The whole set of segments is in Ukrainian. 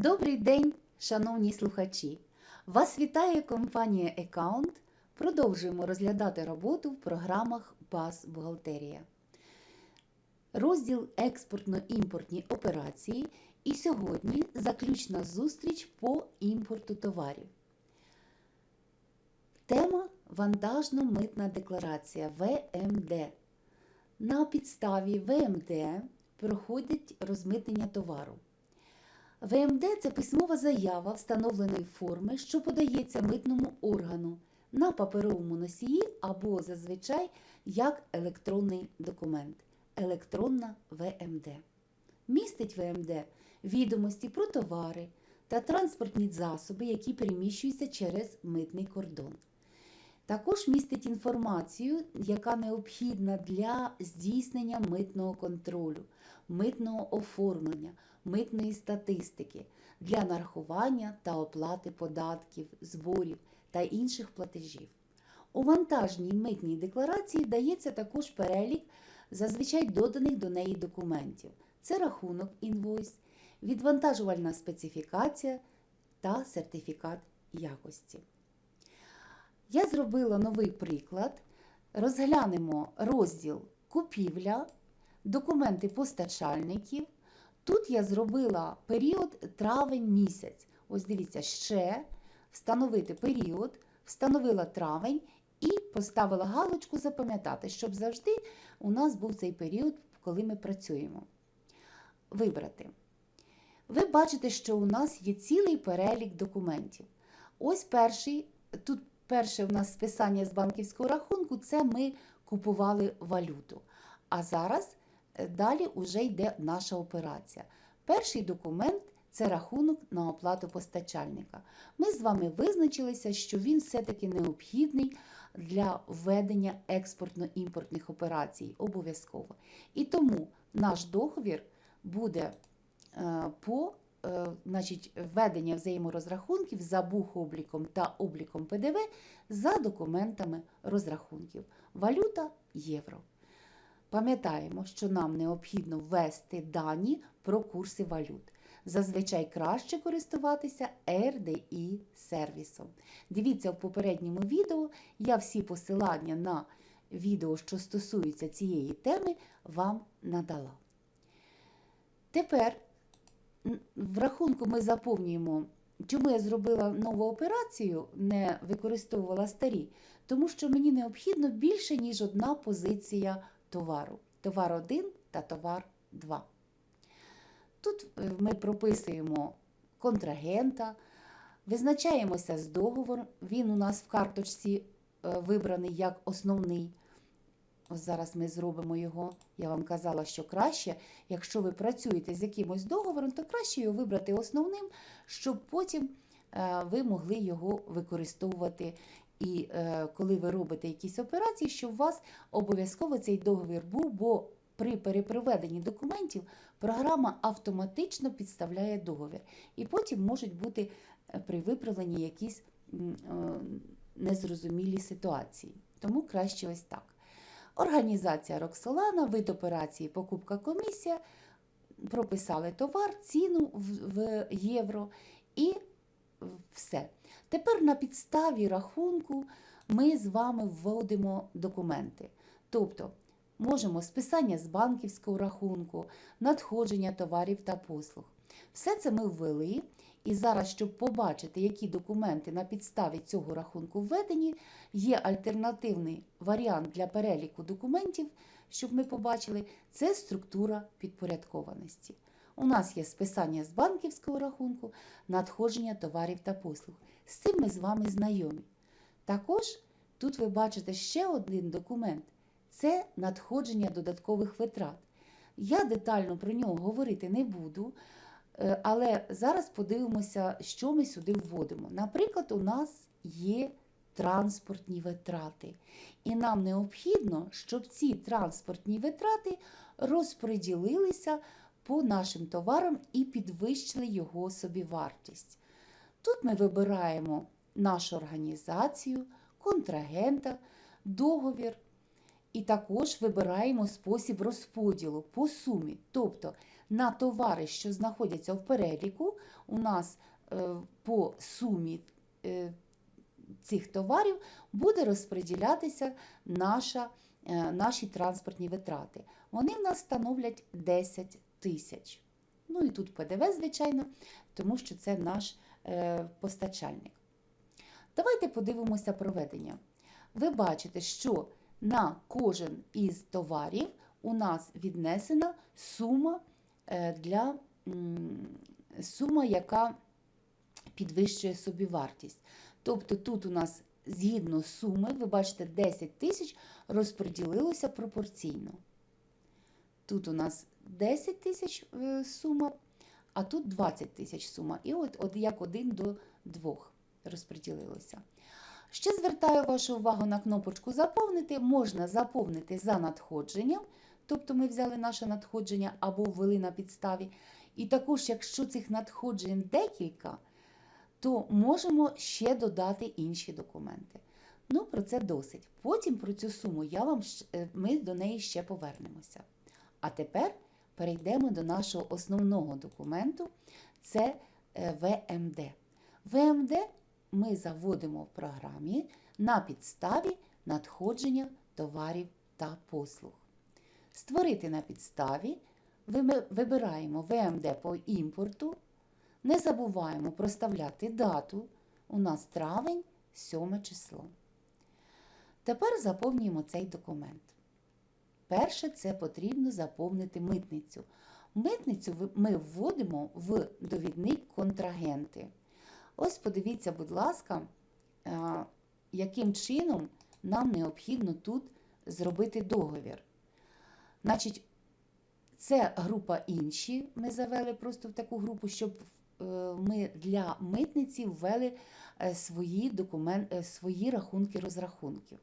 Добрий день, шановні слухачі! Вас вітає компанія Account. Продовжуємо розглядати роботу в програмах БАЗ Бухгалтерія. Розділ експортно-імпортні операції. І сьогодні заключна зустріч по імпорту товарів. Тема Вантажно-митна декларація ВМД. На підставі ВМД проходить розмитнення товару. ВМД це письмова заява встановленої форми, що подається митному органу на паперовому носії або зазвичай як електронний документ. Електронна ВМД. Містить ВМД відомості про товари та транспортні засоби, які переміщуються через митний кордон. Також містить інформацію, яка необхідна для здійснення митного контролю, митного оформлення, митної статистики, для нарахування та оплати податків, зборів та інших платежів. У вантажній митній декларації дається також перелік зазвичай доданих до неї документів. Це рахунок інвойс, відвантажувальна специфікація та сертифікат якості. Я зробила новий приклад. Розглянемо розділ купівля, документи постачальників. Тут я зробила період травень місяць. Ось дивіться, ще встановити період, встановила травень і поставила галочку запам'ятати, щоб завжди у нас був цей період, коли ми працюємо. Вибрати. Ви бачите, що у нас є цілий перелік документів. Ось перший, тут перше у нас списання з банківського рахунку, це ми купували валюту. А зараз е, далі вже йде наша операція. Перший документ це рахунок на оплату постачальника. Ми з вами визначилися, що він все-таки необхідний для введення експортно-імпортних операцій обов'язково. І тому наш договір буде е, по значить, введення взаєморозрахунків за бухобліком та обліком ПДВ за документами розрахунків. Валюта євро. Пам'ятаємо, що нам необхідно ввести дані про курси валют. Зазвичай краще користуватися RDI сервісом. Дивіться в попередньому відео, я всі посилання на відео, що стосуються цієї теми, вам надала. Тепер в рахунку ми заповнюємо, чому я зробила нову операцію, не використовувала старі, тому що мені необхідно більше, ніж одна позиція товару. Товар 1 та товар 2. Тут е, ми прописуємо контрагента, визначаємося з договором. Він у нас в карточці е, вибраний як основний. Ось зараз ми зробимо його. Я вам казала, що краще, якщо ви працюєте з якимось договором, то краще його вибрати основним, щоб потім е, ви могли його використовувати. І коли ви робите якісь операції, щоб у вас обов'язково цей договір був, бо при перепроведенні документів програма автоматично підставляє договір. І потім можуть бути при виправленні якісь незрозумілі ситуації. Тому краще ось так. Організація Роксолана, вид операції покупка комісія. Прописали товар, ціну в євро і все. Тепер на підставі рахунку ми з вами вводимо документи. Тобто можемо списання з банківського рахунку, надходження товарів та послуг. Все це ми ввели. І зараз, щоб побачити, які документи на підставі цього рахунку введені, є альтернативний варіант для переліку документів, щоб ми побачили, це структура підпорядкованості. У нас є списання з банківського рахунку, надходження товарів та послуг. З цим ми з вами знайомі. Також тут ви бачите ще один документ це надходження додаткових витрат. Я детально про нього говорити не буду, але зараз подивимося, що ми сюди вводимо. Наприклад, у нас є транспортні витрати. І нам необхідно, щоб ці транспортні витрати розподілилися по нашим товарам і підвищили його собівартість. Тут ми вибираємо нашу організацію, контрагента, договір. І також вибираємо спосіб розподілу по сумі. Тобто на товари, що знаходяться в переліку, у нас е, по сумі е, цих товарів буде розподілятися наша, е, наші транспортні витрати. Вони в нас становлять 10 тисяч. Ну і тут ПДВ, звичайно, тому що це наш постачальник. Давайте подивимося проведення. Ви бачите, що на кожен із товарів у нас віднесена сума для м, сума, яка підвищує собівартість. Тобто тут у нас згідно суми, ви бачите, 10 тисяч розподілилося пропорційно. Тут у нас 10 тисяч е, сума, а тут 20 тисяч сума. І от, от як один до двох розподілилося. Ще звертаю вашу увагу на кнопочку Заповнити. Можна заповнити за надходженням, тобто ми взяли наше надходження або ввели на підставі. І також, якщо цих надходжень декілька, то можемо ще додати інші документи. Ну, про це досить. Потім про цю суму я вам, е, ми до неї ще повернемося. А тепер перейдемо до нашого основного документу це е, ВМД. ВМД ми заводимо в програмі на підставі надходження товарів та послуг. Створити на підставі вибираємо ВМД по імпорту. Не забуваємо проставляти дату. У нас травень, 7 число. Тепер заповнюємо цей документ. Перше, це потрібно заповнити митницю. Митницю ми вводимо в довідник контрагенти. Ось подивіться, будь ласка, яким чином нам необхідно тут зробити договір. Значить, це група інші. Ми завели просто в таку групу, щоб е, ми для митниці ввели е, свої, документ, е, свої рахунки розрахунків.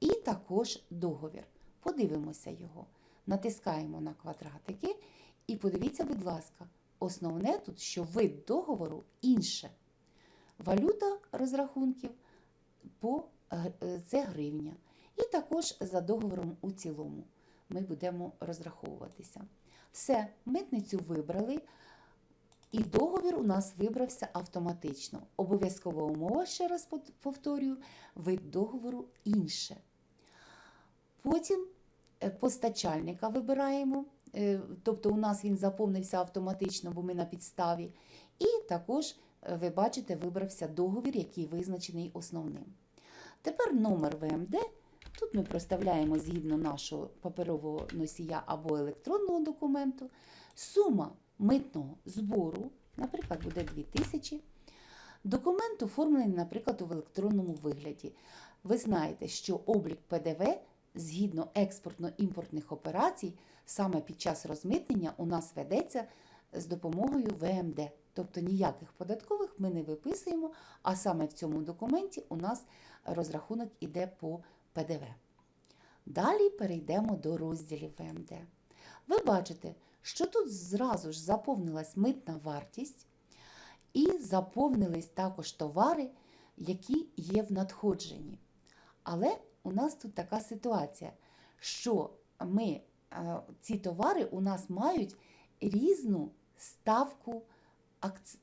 І також договір. Подивимося його. Натискаємо на квадратики і подивіться, будь ласка, основне тут, що вид договору інше. Валюта розрахунків по, це гривня. І також за договором у цілому ми будемо розраховуватися. Все, митницю вибрали, і договір у нас вибрався автоматично. Обов'язкова умова, ще раз повторюю, вид договору інше. Потім е, постачальника вибираємо, е, тобто у нас він заповнився автоматично, бо ми на підставі. І також, е, ви бачите, вибрався договір, який визначений основним. Тепер номер ВМД. Тут ми проставляємо згідно нашого паперового носія або електронного документу. Сума митного збору, наприклад, буде 2000. Документ оформлений, наприклад, у електронному вигляді. Ви знаєте, що облік ПДВ згідно експортно-імпортних операцій саме під час розмитнення у нас ведеться з допомогою ВМД. Тобто ніяких податкових ми не виписуємо, а саме в цьому документі у нас розрахунок іде по ПДВ. Далі перейдемо до розділів ВМД. Ви бачите, що тут зразу ж заповнилась митна вартість і заповнились також товари, які є в надходженні. Але у нас тут така ситуація, що ми, е, ці товари у нас мають різну ставку,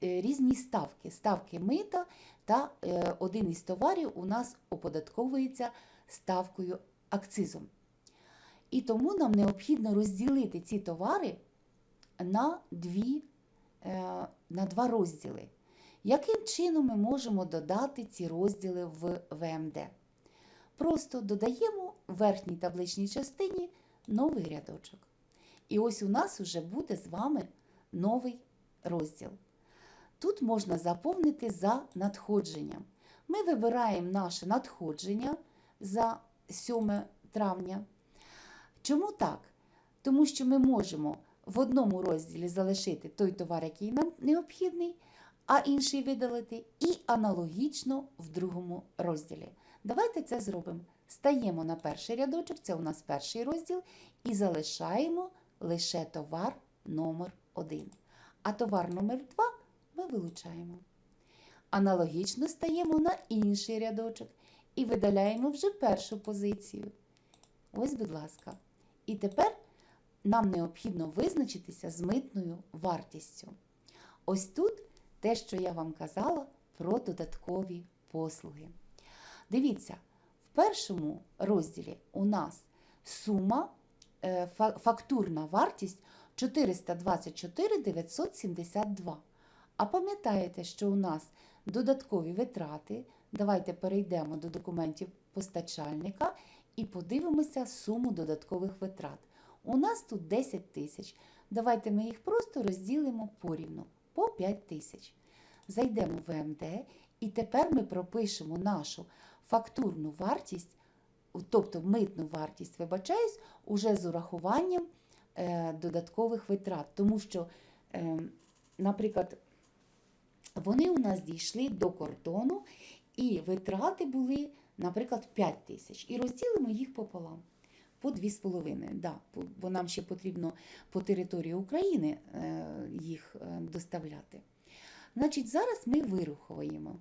е, різні ставки, ставки мита, та е, один із товарів у нас оподатковується ставкою акцизом. І тому нам необхідно розділити ці товари на, дві, е, на два розділи. Яким чином ми можемо додати ці розділи в ВМД? Просто додаємо в верхній табличній частині новий рядочок. І ось у нас вже буде з вами новий розділ. Тут можна заповнити за надходженням. Ми вибираємо наше надходження за 7 травня. Чому так? Тому що ми можемо в одному розділі залишити той товар, який нам необхідний, а інший видалити, і аналогічно в другому розділі. Давайте це зробимо. Стаємо на перший рядочок, це у нас перший розділ, і залишаємо лише товар номер 1. А товар номер 2 ми вилучаємо. Аналогічно стаємо на інший рядочок і видаляємо вже першу позицію. Ось, будь ласка. І тепер нам необхідно визначитися з митною вартістю. Ось тут те, що я вам казала про додаткові послуги. Дивіться, в першому розділі у нас сума, е, фактурна вартість 424 972. А пам'ятаєте, що у нас додаткові витрати. Давайте перейдемо до документів постачальника і подивимося суму додаткових витрат. У нас тут 10 тисяч. Давайте ми їх просто розділимо порівну по 5 тисяч. Зайдемо в МД і тепер ми пропишемо нашу фактурну вартість, тобто митну вартість, вибачаюсь, уже з урахуванням е, додаткових витрат. Тому що, е, наприклад, вони у нас дійшли до кордону, і витрати були, наприклад, 5 тисяч. І розділимо їх пополам. По 2,5. Да, бо нам ще потрібно по території України е, їх е, доставляти. Значить, зараз ми вираховуємо.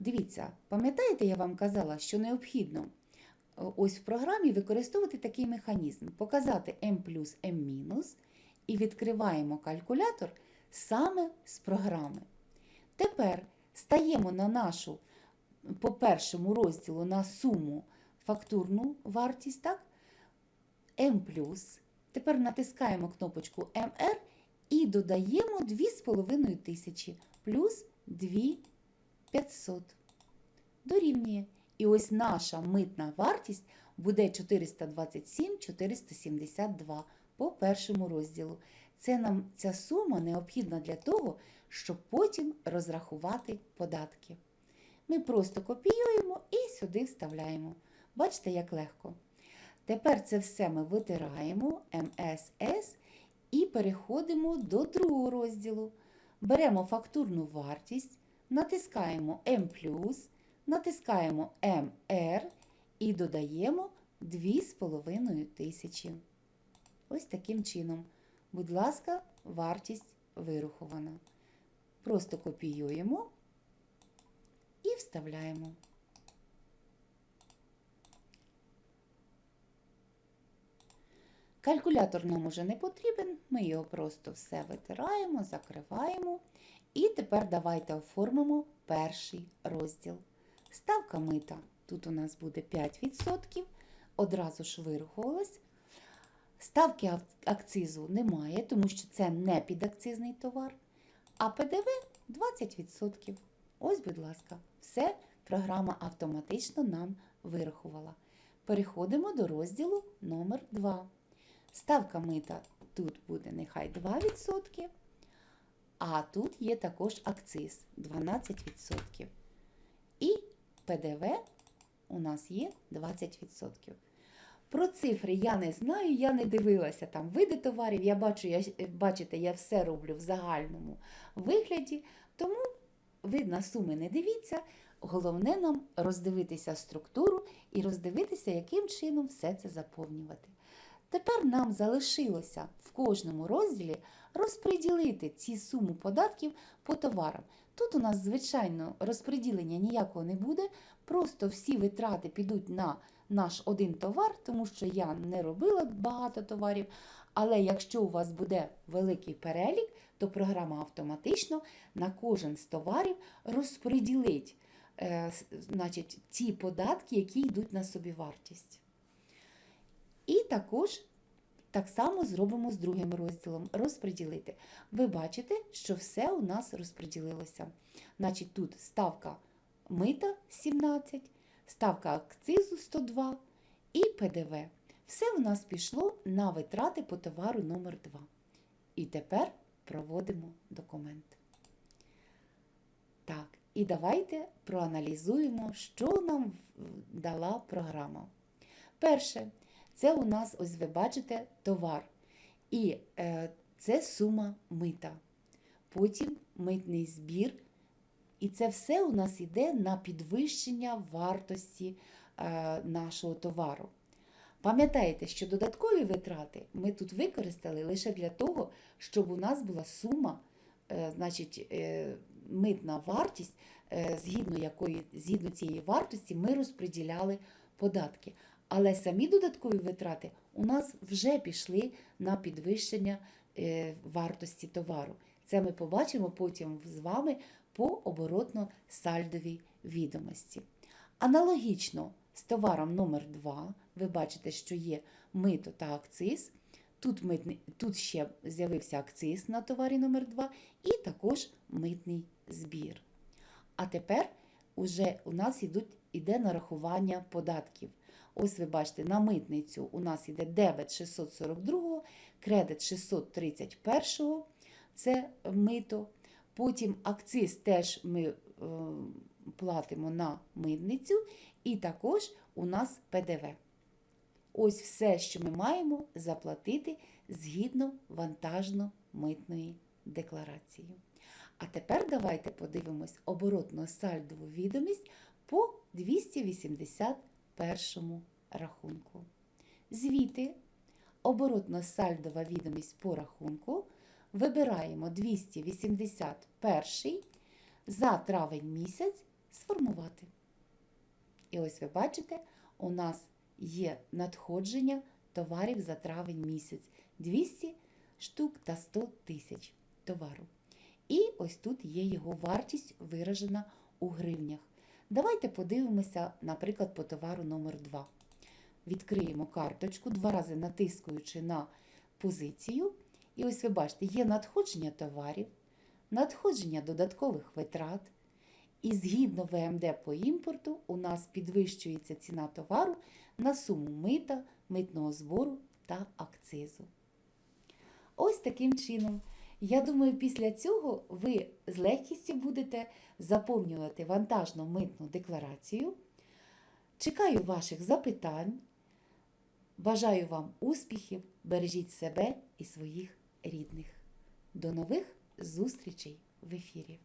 Дивіться, пам'ятаєте, я вам казала, що необхідно е, ось в програмі використовувати такий механізм: показати m плюс мінус і відкриваємо калькулятор саме з програми. Тепер стаємо на нашу по першому розділу на суму фактурну вартість, так? М+. Тепер натискаємо кнопочку MR і додаємо 2,5 тисячі плюс 2500. Дорівнює. І ось наша митна вартість буде 427 472 по першому розділу. Це нам ця сума необхідна для того, щоб потім розрахувати податки. Ми просто копіюємо і сюди вставляємо. Бачите, як легко. Тепер це все ми витираємо МСС і переходимо до другого розділу. Беремо фактурну вартість, натискаємо М+, натискаємо МР і додаємо 2,5 тисячі. Ось таким чином. Будь ласка, вартість вирахована. Просто копіюємо і вставляємо. Калькулятор нам уже не потрібен, ми його просто все витираємо, закриваємо. І тепер давайте оформимо перший розділ. Ставка мита. Тут у нас буде 5%, одразу ж вирахувалась. Ставки акцизу немає, тому що це не підакцизний товар. А ПДВ 20%. Ось, будь ласка, все програма автоматично нам вирахувала. Переходимо до розділу номер 2. Ставка мита тут буде нехай 2%, а тут є також акциз 12%. І ПДВ у нас є 20%. Про цифри я не знаю, я не дивилася там види товарів. Я бачу, я, бачите, я все роблю в загальному вигляді, тому ви на суми не дивіться. Головне нам роздивитися структуру і роздивитися, яким чином все це заповнювати. Тепер нам залишилося в кожному розділі розподілити ці суму податків по товарам. Тут у нас, звичайно, розподілення ніякого не буде, просто всі витрати підуть на наш один товар, тому що я не робила багато товарів. Але якщо у вас буде великий перелік, то програма автоматично на кожен з товарів розподілить е, значить, ті податки, які йдуть на собівартість. І також так само зробимо з другим розділом розподілити. Ви бачите, що все у нас розподілилося. Значить, тут ставка мита 17, ставка акцизу 102 і ПДВ. Все у нас пішло на витрати по товару номер 2 І тепер проводимо документ. Так, і давайте проаналізуємо, що нам дала програма. Перше, це у нас, ось ви бачите, товар. І е, це сума мита. Потім митний збір. І це все у нас йде на підвищення вартості е, нашого товару. Пам'ятаєте, що додаткові витрати ми тут використали лише для того, щоб у нас була сума, е, значить, е, митна вартість, е, згідно якої, згідно цієї вартості, ми розподіляли податки. Але самі додаткові витрати у нас вже пішли на підвищення вартості товару. Це ми побачимо потім з вами по оборотно-сальдовій відомості. Аналогічно з товаром номер 2 ви бачите, що є мито та акциз. Тут, митний, тут ще з'явився акциз на товарі номер 2 і також митний збір. А тепер уже у нас ідуть, іде нарахування податків. Ось ви бачите, на митницю у нас іде дебет 642, кредит 631, це мито. Потім акциз теж ми е, платимо на митницю, і також у нас ПДВ. Ось все, що ми маємо заплатити згідно вантажно-митної декларації. А тепер давайте подивимось оборотно сальдову відомість по 281 рахунку. Звіти оборотно-сальдова відомість по рахунку вибираємо 281 за травень місяць сформувати. І ось ви бачите, у нас є надходження товарів за травень місяць 200 штук та 100 тисяч товару. І ось тут є його вартість виражена у гривнях. Давайте подивимося, наприклад, по товару номер 2 Відкриємо карточку, два рази натискуючи на позицію. І ось ви бачите, є надходження товарів, надходження додаткових витрат. І згідно ВМД по імпорту, у нас підвищується ціна товару на суму мита, митного збору та акцизу. Ось таким чином. Я думаю, після цього ви з легкістю будете заповнювати вантажну митну декларацію. Чекаю ваших запитань. Бажаю вам успіхів, бережіть себе і своїх рідних. До нових зустрічей в ефірі!